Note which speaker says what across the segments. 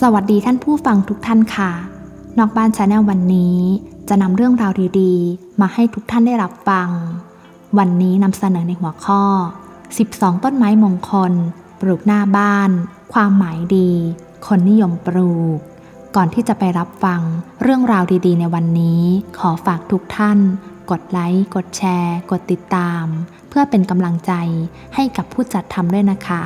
Speaker 1: สวัสดีท่านผู้ฟังทุกท่านค่ะ นอกบ้านชาแนลวันนี้ จะนำเรื่องราวดีๆ มาให้ทุกท่านได้รับฟัง วันนี้นำเสนอในหัวข้อ 12 ต้นไม้มงคล ปลูกหน้าบ้าน ความหมายดี คนนิยมปลูก ก่อนที่จะไปรับฟังเรื่องราวดีๆ ในวันนี้ ขอฝากทุกท่าน กดไลค์ กดแชร์ กดติดตาม เพื่อเป็นกำลังใจให้กับผู้จัดทำด้วยนะคะ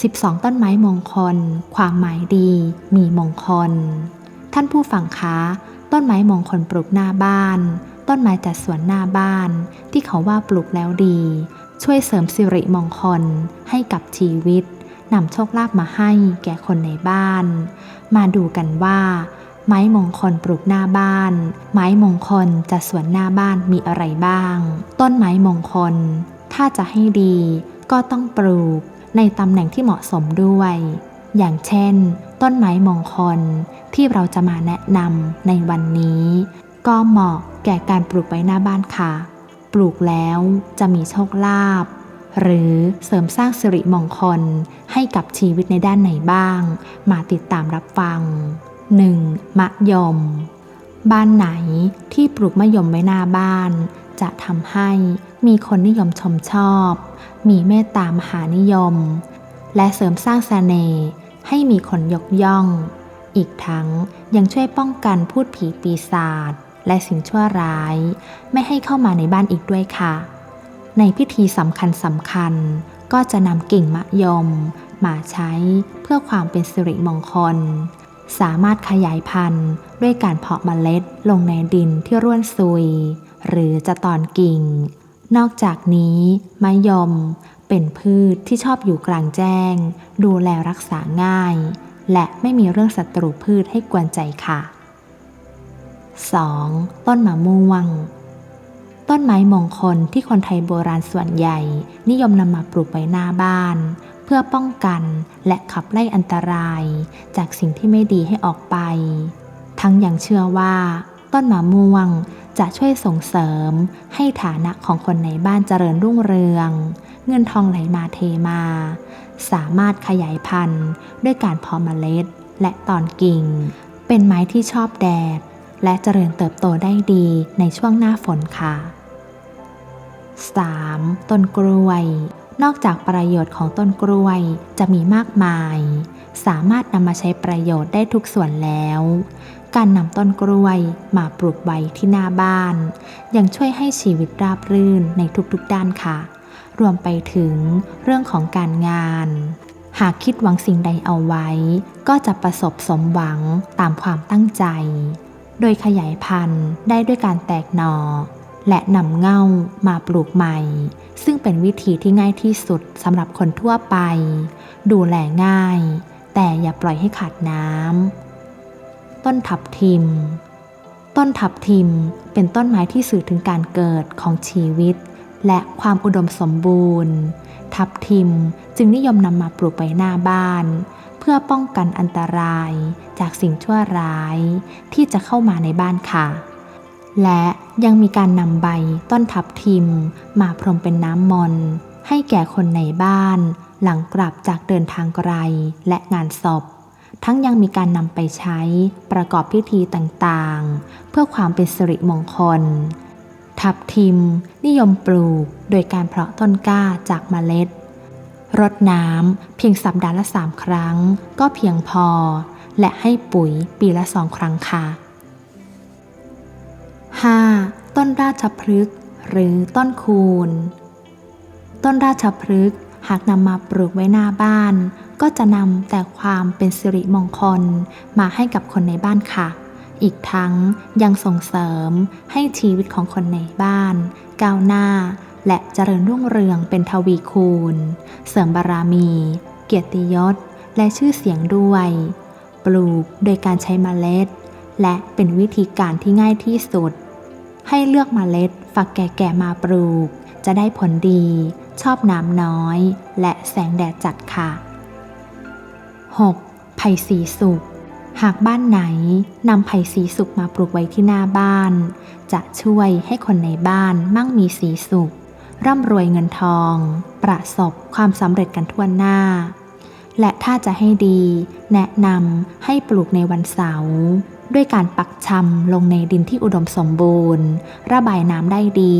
Speaker 1: 12 ต้นไม้มงคล ความหมายดี มีมงคล ท่านผู้ฟังคะ ต้นไม้มงคลปลูกหน้าบ้าน ต้นไม้จัดสวนหน้าบ้าน ที่เขาว่าปลูกแล้วดี ช่วยเสริมสิริมงคล ให้กับชีวิตนำโชคลาภมาให้แก่คนในบ้าน มาดูกันว่า ไม้มงคลปลูกหน้าบ้าน ไม้มงคลจัดสวนหน้าบ้านมีอะไรบ้าง ต้นไม้มงคล ถ้าจะให้ดีก็ต้องปลูก ในตำแหน่งที่เหมาะสมด้วย อย่างเช่น ต้นไม้มงคลที่เราจะมาแนะนำในวันนี้ ก็เหมาะแก่การปลูกไว้หน้าบ้านค่ะ ปลูกแล้วจะมีโชคลาภหรือเสริมสร้างสิริมงคลให้กับชีวิตในด้านไหนบ้าง มาติดตามรับฟัง 1. มะยม บ้านไหนที่ปลูกมะยมไว้หน้าบ้าน จะทำให้มีคนนิยมชมชอบ มีเมตตามหานิยม และเสริมสร้างเสน่ห์ให้มีคนยกย่อง อีกทั้งยังช่วยป้องกันพูดผีปีศาจและสิ่งชั่วร้าย ไม่ให้เข้ามาในบ้านอีกด้วยค่ะ ในพิธีสำคัญสำคัญก็จะนำกิ่งมะยม มาใช้เพื่อความเป็นสิริมงคล สามารถขยายพันธุ์ด้วยการเพาะเมล็ดลงในดินที่ร่วนซุย หรือจะตอนกิ่ง นอกจากนี้มะยมเป็นพืชที่ชอบอยู่กลางแจ้ง ดูแลรักษาง่าย และไม่มีเรื่องศัตรูพืชให้กวนใจค่ะ 2. ต้นมะม่วง ต้นไม้มงคลที่คนไทยโบราณส่วนใหญ่ นิยมนำมาปลูกไว้หน้าบ้าน เพื่อป้องกันและขับไล่อันตราย จากสิ่งที่ไม่ดีให้ออกไป ทั้งยังเชื่อว่า ต้นมะม่วงจะช่วยส่งเสริมให้ฐานะของคนในบ้านเจริญรุ่งเรือง เงินทองไหลมาเทมา สามารถขยายพันธุ์ด้วยการเพาะเมล็ดและตอนกิ่ง เป็นไม้ที่ชอบแดด และเจริญเติบโตได้ดีในช่วงหน้าฝนค่ะ 3. ต้นกล้วย นอกจากประโยชน์ของต้นกล้วยจะมีมากมาย สามารถนำมาใช้ประโยชน์ได้ทุกส่วนแล้ว การนำต้นกล้วยมาปลูกไว้ที่หน้าบ้าน ยังช่วยให้ชีวิตราบรื่นในทุกๆด้านค่ะ รวมไปถึงเรื่องของการงาน หากคิดหวังสิ่งใดเอาไว้ ก็จะประสบสมหวังตามความตั้งใจ โดยขยายพันธุ์ได้ด้วยการแตกหนอ่อและนำเง่ามาปลูกใหม่ ซึ่งเป็นวิธีที่ง่ายที่สุดสำหรับคนทั่วไป ดูแลง่าย แต่อย่าปล่อยให้ขาดน้ำ ต้นทับทิม ต้นทับทิมเป็นต้นไม้ที่สื่อถึงการเกิดของชีวิต และความอุดมสมบูรณ์ ทับทิมจึงนิยมนำมาปลูกไว้หน้าบ้าน เพื่อป้องกันอันตรายจากสิ่งชั่วร้าย ที่จะเข้ามาในบ้านค่ะ และยังมีการนำใบต้นทับทิม มาพรมเป็นน้ำมนต์ให้แก่คนในบ้าน หลังกลับจากเดินทางไกลและงานศพ ทั้งยังมีการนำไปใช้ประกอบพิธีต่างๆ เพื่อความเป็นสิริมงคล ทับทิม นิยมปลูกโดยการเพาะต้นกล้าจากเมล็ด รดน้ำเพียงสัปดาห์ละสามครั้ง ก็เพียงพอ และให้ปุ๋ยปีละสองครั้งค่ะ 5. ต้นราชพฤกษ์หรือต้นคูน ต้นราชพฤกษ์หากนำมาปลูกไว้หน้าบ้าน ก็จะนำแต่ความเป็นสิริมงคลมาให้กับคนในบ้านค่ะ อีกทั้งยังส่งเสริมให้ชีวิตของคนในบ้าน ก้าวหน้า และเจริญรุ่งเรืองเป็นทวีคูณ เสริมบารมี เกียรติยศ และชื่อเสียงด้วย ปลูกโดยการใช้มเมล็ด และเป็นวิธีการที่ง่ายที่สุด ให้เลือกมเมล็ดฝักแก่ๆมาปลูก จะได้ผลดี ชอบน้ำน้อย และแสงแดดจัดค่ะ 6. ไผ่สีสุก หากบ้านไหนนำไผ่สีสุกมาปลูกไว้ที่หน้าบ้าน จะช่วยให้คนในบ้านมั่งมีสีสุข ร่ำรวยเงินทอง ประสบความสำเร็จกันทั่วหน้า และถ้าจะให้ดี แนะนำให้ปลูกในวันเสาร์ด้วยการปักชำลงในดินที่อุดมสมบูรณ์ ระบายน้ำได้ดี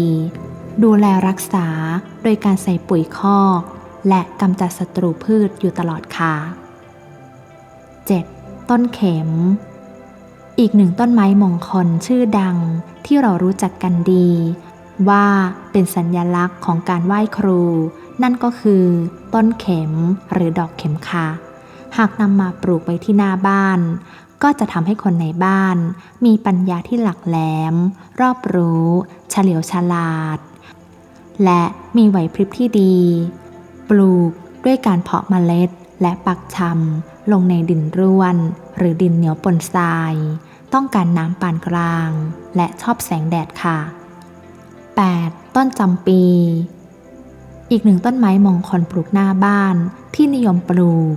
Speaker 1: ดูแลรักษาโดยการใส่ปุ๋ยคอก และกำจัดศัตรูพืชอยู่ตลอดค่ะ 7. ต้นเข็ม อีกหนึ่งต้นไม้มงคลชื่อดังที่เรารู้จักกันดี ว่าเป็นสัญญลักษณ์ของการไหว้ครู นั่นก็คือ ต้นเข็มหรือดอกเข็มค่ะ หากนำมาปลูกไว้ที่หน้าบ้าน ก็จะทำให้คนในบ้าน มีปัญญาที่หลักแหลม รอบรู้ เฉลียวฉลาด และมีไหวพริบที่ดี ปลูกด้วยการเพาะเมล็ด และปักชำลงในดินร่วน หรือดินเหนียวปนทราย ต้องการน้ำปานกลาง และชอบแสงแดดค่ะ 8. ต้นจำปี อีกหนึ่งต้นไม้มงคลปลูกหน้าบ้านที่นิยมปลูก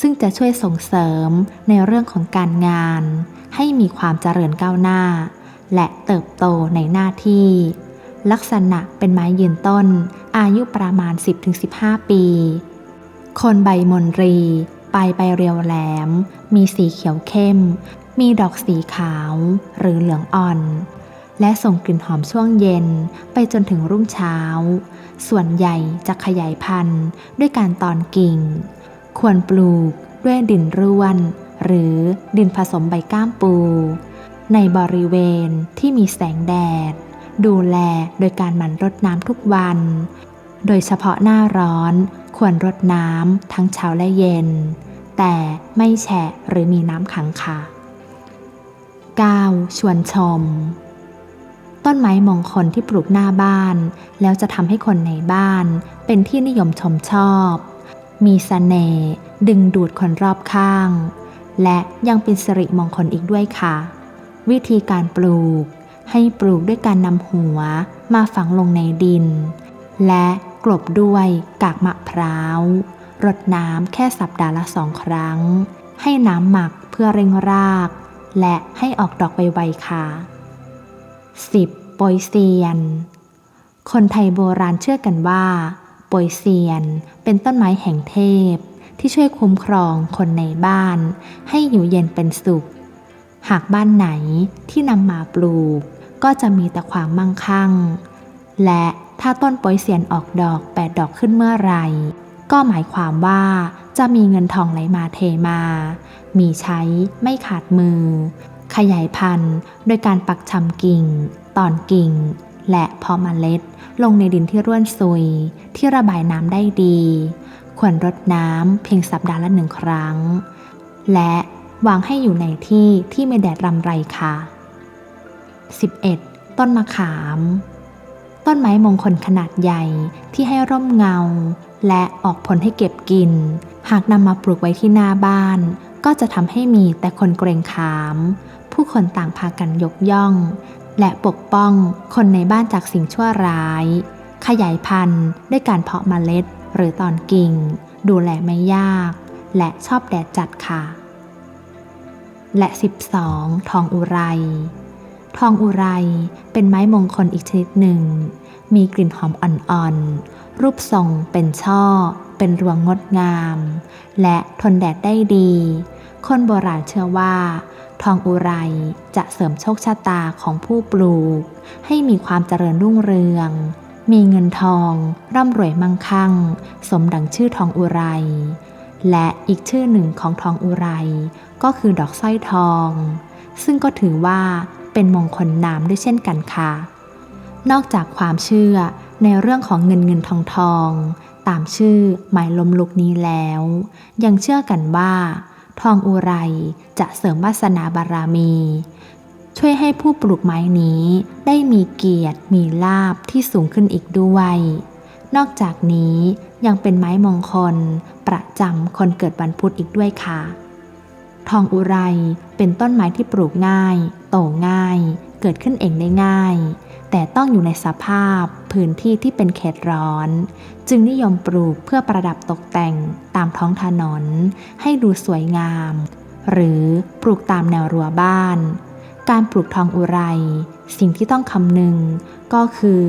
Speaker 1: ซึ่งจะช่วยส่งเสริมในเรื่องของการงาน ให้มีความเจริญก้าวหน้า และเติบโตในหน้าที่ ลักษณะเป็นไม้ยืนต้น อายุประมาณ 10-15 ปี คนใบมนรีปลายใบเรียวแหลม มีสีเขียวเข้ม มีดอกสีขาวหรือเหลืองอ่อน และส่งกลิ่นหอมช่วงเย็นไปจนถึงรุ่งเช้า ส่วนใหญ่จะขยายพันธุ์ด้วยการตอนกิ่ง ควรปลูกด้วยดินร่วน หรือดินผสมใบก้ามปู ในบริเวณที่มีแสงแดด ดูแลโดยการหมั่นรดน้ำทุกวัน โดยเฉพาะหน้าร้อน ควรรดน้ำทั้งเช้าและเย็น แต่ไม่แฉะหรือมีน้ำขังค่ะ 9. ชวนชม ต้นไม้มงคลที่ปลูกหน้าบ้าน แล้วจะทำให้คนในบ้าน เป็นที่นิยมชมชอบ มีสเสน่ห์ดึงดูดคนรอบข้าง และยังเป็นสิริมงคลอีกด้วยค่ะ วิธีการปลูก ให้ปลูกด้วยการนำหัว มาฝังลงในดิน และ กลบด้วยกากมะพร้าว รดน้ำแค่สัปดาห์ละสองครั้ง ให้น้ำหมักเพื่อเร่งราก และให้ออกดอกไวๆค่ะ 10. โปยเซียน คนไทยโบราณเชื่อกันว่าโปยเซียนเป็นต้นไม้แห่งเทพ ที่ช่วยคุ้มครองคนในบ้าน ให้อยู่เย็นเป็นสุข หากบ้านไหนที่นำมาปลูก ก็จะมีแต่ความมั่งคั่ง และ ถ้าต้นโปยเซียนออกดอกแปดดอกขึ้นเมื่อไร ก็หมายความว่าจะมีเงินทองไหลมาเทมา มีใช้ไม่ขาดมือ ขยายพันธุ์โดยการปักชำกิ่ง ตอนกิ่ง และพาะเมล็ด ลงในดินที่ร่วนซุย ที่ระบายน้ำได้ดี ควรรดน้ำเพียงสัปดาห์ละหนึ่งครั้ง และวางให้อยู่ในที่ที่ไม่แดดรำไรค่ะ 11. ต้นมะขาม ต้นไม้มงคลขนาดใหญ่ที่ให้ร่มเงา และออกผลให้เก็บกิน หากนำมาปลูกไว้ที่หน้าบ้าน ก็จะทำให้มีแต่คนเกรงขาม ผู้คนต่างพากันยกย่อง และปกป้องคนในบ้านจากสิ่งชั่วร้าย ขยายพันธุ์ด้วยการเพาะเมล็ดหรือตอนกิ่ง ดูแลไม่ยาก และชอบแดดจัดค่ะ และ 12 ทองอุไรทองอุไรเป็นไม้มงคลอีกชนิดหนึ่ง มีกลิ่นหอมอ่อนๆ รูปทรงเป็นช่อ เป็นรวงงดงาม และทนแดดได้ดี คนโบราณเชื่อว่า ทองอุไรจะเสริมโชคชะตาของผู้ปลูก ให้มีความเจริญรุ่งเรือง มีเงินทอง ร่ำรวยมั่งคั่ง สมดังชื่อทองอุไร และอีกชื่อหนึ่งของทองอุไร ก็คือดอกสร้อยทอง ซึ่งก็ถือว่าเป็นมงคลนามด้วยเช่นกันค่ะ นอกจากความเชื่อในเรื่องของเงินเงินทองทอง ตามชื่อหมายลมลุกนี้แล้ว ยังเชื่อกันว่า ทองอุไรจะเสริมวาสนาบารมี ช่วยให้ผู้ปลูกไม้นี้ได้มีเกียรติมีลาบที่สูงขึ้นอีกด้วย นอกจากนี้ยังเป็นไม้มงคล ประจำคนเกิดวันพุธอีกด้วยค่ะ ทองอุไรเป็นต้นไม้ที่ปลูกง่าย โตง่าย เกิดขึ้นเองได้ง่าย แต่ต้องอยู่ในสภาพพื้นที่ที่เป็นเขตร้อน จึงนิยมปลูกเพื่อประดับตกแต่งตามท้องถนน ให้ดูสวยงาม หรือปลูกตามแนวรั้วบ้าน การปลูกทองอุไร สิ่งที่ต้องคำนึงก็คือ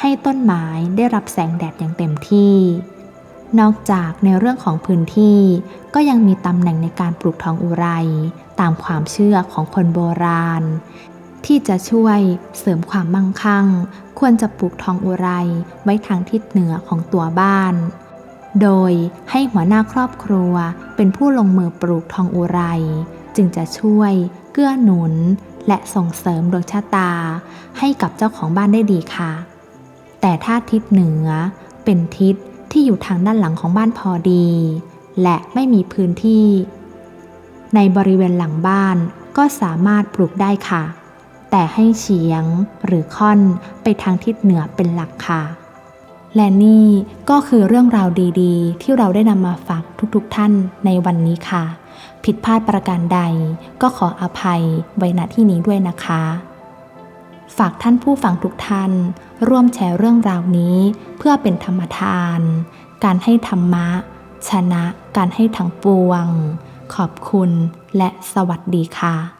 Speaker 1: ให้ต้นไม้ได้รับแสงแดดอย่างเต็มที่ นอกจากในเรื่องของพื้นที่ ก็ยังมีตำแหน่งในการปลูกทองอุไร ตามความเชื่อของคนโบราณ ที่จะช่วยเสริมความมั่งคั่ง ควรจะปลูกทองอุไรไว้ทางทิศเหนือของตัวบ้าน โดยให้หัวหน้าครอบครัวเป็นผู้ลงมือปลูกทองอุไร จึงจะช่วยเกื้อหนุน และส่งเสริมดวงชะตา ให้กับเจ้าของบ้านได้ดีค่ะ แต่ถ้าทิศเหนือเป็นทิศที่อยู่ทางด้านหลังของบ้านพอดี และไม่มีพื้นที่ ในบริเวณหลังบ้านก็สามารถปลูกได้ค่ะ แต่ให้เฉียงหรือค่อนไปทางทิศเหนือเป็นหลักค่ะ และนี่ก็คือเรื่องราวดีๆ ที่เราได้นำมาฝากทุกๆท่านในวันนี้ค่ะ ผิดพลาดประการใดก็ขออภัยไว้ณที่นี้ด้วยนะคะ ฝากท่านผู้ฟังทุกท่าน ร่วมแชร์เรื่องราวนี้ เพื่อเป็นธรรมทาน การให้ธรรมะ ชนะการให้ทั้งปวง ขอบคุณและสวัสดีค่ะ